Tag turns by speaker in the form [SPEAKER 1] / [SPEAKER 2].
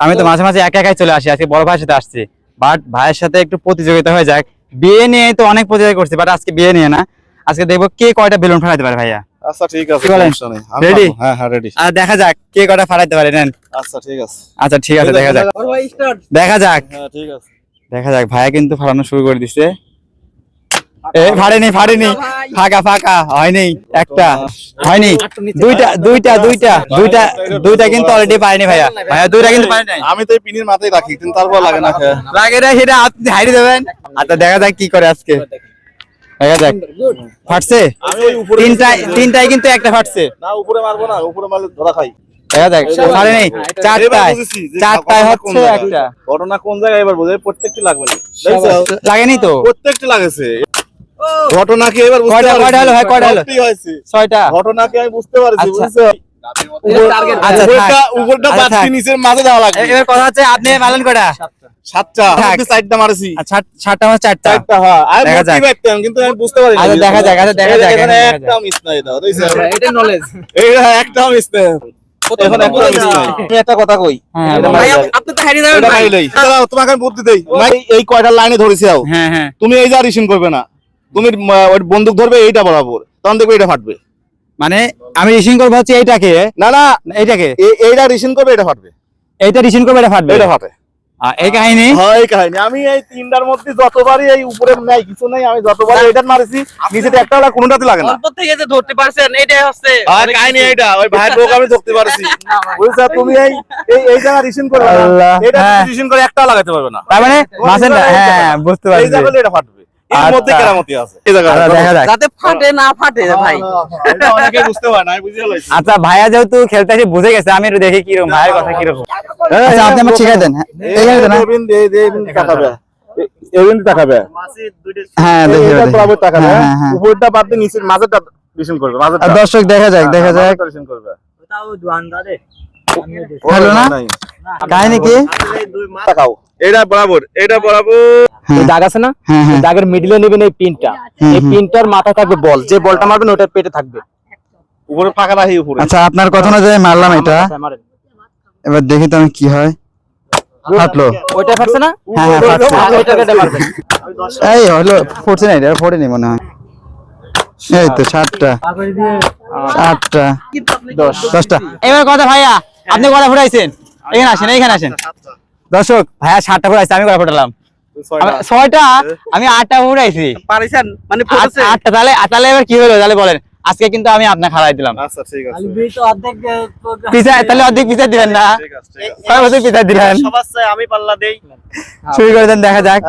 [SPEAKER 1] আমি তো মাঝে মাঝে একা একাই চলে আসি আজকে বড় ভাইয়ের সাথে আসছি। বাট ভাইয়ের সাথে একটু প্রতিযোগিতা হয়ে যাক। বিয়ে নিয়ে তো অনেক প্রতিযোগিতা করছি বাট আজকে বিয়ে নিয়ে না। আজকে দেখব কে কয়টা বেলুন ফাটাইতে পারে ভাইয়া।
[SPEAKER 2] আচ্ছা ঠিক আছে। হ্যাঁ হ্যাঁ রেডি
[SPEAKER 1] আর দেখা যাক কে কয়টা ফাটাইতে পারে নেন।
[SPEAKER 2] আচ্ছা ঠিক আছে।
[SPEAKER 1] আচ্ছা ঠিক আছে দেখা যাক। দেখা যাক।
[SPEAKER 2] হ্যাঁ ঠিক আছে।
[SPEAKER 1] দেখা যাক ভাইয়া কিন্তু ফাটানো শুরু করে দিছে। ফাড়েনি ফাড়েনি। ফাঁকা ফাঁকা হয়নি একটা। হয়নি। দুইটা দুইটা দুইটা দুইটা দুইটা কিন্তু অলরেডি পারেনি ভাইয়া। ভাইয়া দুইটা কিন্তু পারেনি
[SPEAKER 2] আমি তো এই মাথায় রাখি কিন্তু তারপর লাগে না
[SPEAKER 1] লাগে না সেটা আপনি হারিয়ে দেবেন। আচ্ছা দেখা যাক কি করে আজকে। দেখা যাক। ফাটছে?
[SPEAKER 2] আমি ওই উপরে
[SPEAKER 1] তিনটায় তিনটায় কিন্তু একটা ফাটছে।
[SPEAKER 2] না উপরে মারবো না উপরে মারলে ধরা খাই।
[SPEAKER 1] দেখা যাক ফাড়ে নেই চারটায়। চারটায়
[SPEAKER 2] ঘটনা কোন
[SPEAKER 1] হচ্ছে
[SPEAKER 2] জায়গায়।
[SPEAKER 1] একটা।
[SPEAKER 2] ঘটনা কোন জায়গায় এবার বোঝে প্রত্যেকটি লাগবে
[SPEAKER 1] লাগেনি তো?
[SPEAKER 2] প্রত্যেকটি লাগেছে। ঘটনা কি এবার বুঝতে
[SPEAKER 1] কয়টা- কয়টা হলো? ভাই, কয়টা হলো? ছয়টা?
[SPEAKER 2] ঘটনা কি আমি বুঝতে পারছি
[SPEAKER 1] আচ্ছা।
[SPEAKER 2] বুঝছ? হ্যাঁ।
[SPEAKER 1] দেখা যাক।
[SPEAKER 2] পারতাম কিন্তু আমি বুঝতে পারি
[SPEAKER 1] আচ্ছা, দেখা যাক, আচ্ছা, দেখা যাক,
[SPEAKER 2] এখানে
[SPEAKER 1] দেখা
[SPEAKER 2] একটা মিস নাই
[SPEAKER 3] এটা নলেজ
[SPEAKER 2] একটা মিস নাই। একটা মিস নাই। আমি একটা কথা কই।
[SPEAKER 1] হ্যাঁ
[SPEAKER 3] আপনি তো হারিয়ে
[SPEAKER 2] এটা তোমাকে আমি বুদ্ধি দেই। ভাই এই কয়টা লাইনে ধরেছি
[SPEAKER 1] হ্যাঁ হ্যাঁ।
[SPEAKER 2] তুমি এই যা রিসিন করবে না। তুমি বন্দুক ধরবে এইটা বরাবর। তখন দেখবে এটা ফাটবে।
[SPEAKER 1] মানে আমি রিসিং করব হচ্ছে এইটাকে
[SPEAKER 2] না না
[SPEAKER 1] এইটাকে
[SPEAKER 2] এইটা রিসিন করবে এটা ফাটবে।
[SPEAKER 1] এইটা রিসিং করব এটা ফাটবে?
[SPEAKER 2] এটা ফাটে।
[SPEAKER 1] আর এই কাহিনী?
[SPEAKER 2] এই কাহিনী। আমি এই তিনটার মধ্যে যতবারই এই উপরে নাই কিছু নাই আমি যতবারই এটা মারিছি নিচেতে একটা কোনোটাতে লাগে না।
[SPEAKER 3] অল্প থেকে যে ধরতে পারছেন এটাই হচ্ছে।
[SPEAKER 2] আর কাহিনী ওই বউকে আমি ধরতে পারছি। বুঝছ তুমি এই এই এই জায়গা রিসিন করবে না। এটা
[SPEAKER 1] হ্যাঁ।
[SPEAKER 2] রিসিন করে একটা লাগাতে পারবে না।
[SPEAKER 1] তার মানে মাসের হ্যাঁ বুঝতে
[SPEAKER 2] এই জায়গা এটা ফাটবে। এর মধ্যে
[SPEAKER 1] আচ্ছা।
[SPEAKER 2] কেরামতি আছে। এই জায়গা
[SPEAKER 1] আচ্ছা, দেখা যাক।
[SPEAKER 3] যাতে ফাটে না ফাটে ভাই।
[SPEAKER 2] অনেকে বুঝতে পারে না আমি বুঝে
[SPEAKER 1] আচ্ছা ভাইয়া যেহেতু খেলতে এসে বুঝে গেছে আমি একটু দেখি কীরকম ভাইয়ের কথা কীরকম। আচ্ছা আপনি আমার শিখাই দেন। হ্যাঁ, দেন হ্যাঁ।
[SPEAKER 2] এবিন দে দে এবিন তাকাবে। এবিন তাকাবে।
[SPEAKER 1] হ্যাঁ দেখি
[SPEAKER 2] এটা
[SPEAKER 1] দেখি।
[SPEAKER 2] তাকাবে
[SPEAKER 1] হ্যাঁ,
[SPEAKER 2] হ্যাঁ?
[SPEAKER 1] হ্যাঁ, হ্যাঁ।
[SPEAKER 2] উপরটা বাদ দিয়ে নিচের মাঝেরটা রিসিন করবে মাঝেরটা।
[SPEAKER 1] দর্শক দেখা যাক দেখা যাক। হলো না?
[SPEAKER 2] নাই।
[SPEAKER 1] কাহিনী কি?
[SPEAKER 2] তাকাও। এটা বরাবর এটা বরাবর।
[SPEAKER 3] দাগ আছে না? দাগের মিডিলে নেবেন এই পিনটা। এই পিনটার মাথায় থাকবে বল। যে বলটা মারবেন ওটার পেটে থাকবে।
[SPEAKER 2] উপরে ফাঁকা রাখি উপরে।
[SPEAKER 1] আচ্ছা আপনার কথা অনুযায়ী মারলাম এটা। এবার দেখি তো আমি কি হয়। ফাটলো।
[SPEAKER 3] ওইটা ফাটছে না?
[SPEAKER 1] হ্যাঁ হ্যাঁ ফাটছে।
[SPEAKER 3] হ্যাঁ, ওইটা কেটে মারবেন।
[SPEAKER 1] এই হলো ফুটছে না এটা ফোটেনি মনে হয়। এই তো সাতটা। আটটা দশ। দশটা। এবার কথা ভাইয়া আপনি কটা ফুটাইছেন? এখানে আসেন এখানে আসেন। দর্শক ভাইয়া সাতটা ফুটাইছে আমি কটা ফুটালাম।
[SPEAKER 2] ছয়টা।
[SPEAKER 1] আমি- আটটা ফুটাইছি।
[SPEAKER 3] মানে
[SPEAKER 1] আট- আটটা তাহলে তাহলে এবার কি হলো? তাহলে বলেন। আজকে কিন্তু আমি আপনার খারাই দিলাম।
[SPEAKER 2] আচ্ছা ঠিক আছে।
[SPEAKER 1] তাহলে অর্ধেক পিছায় দিবেন না। কয় বছর দিলেন
[SPEAKER 3] সবার আমি পাল্লা দেই।
[SPEAKER 1] শুরু করে দেন দেখা যাক।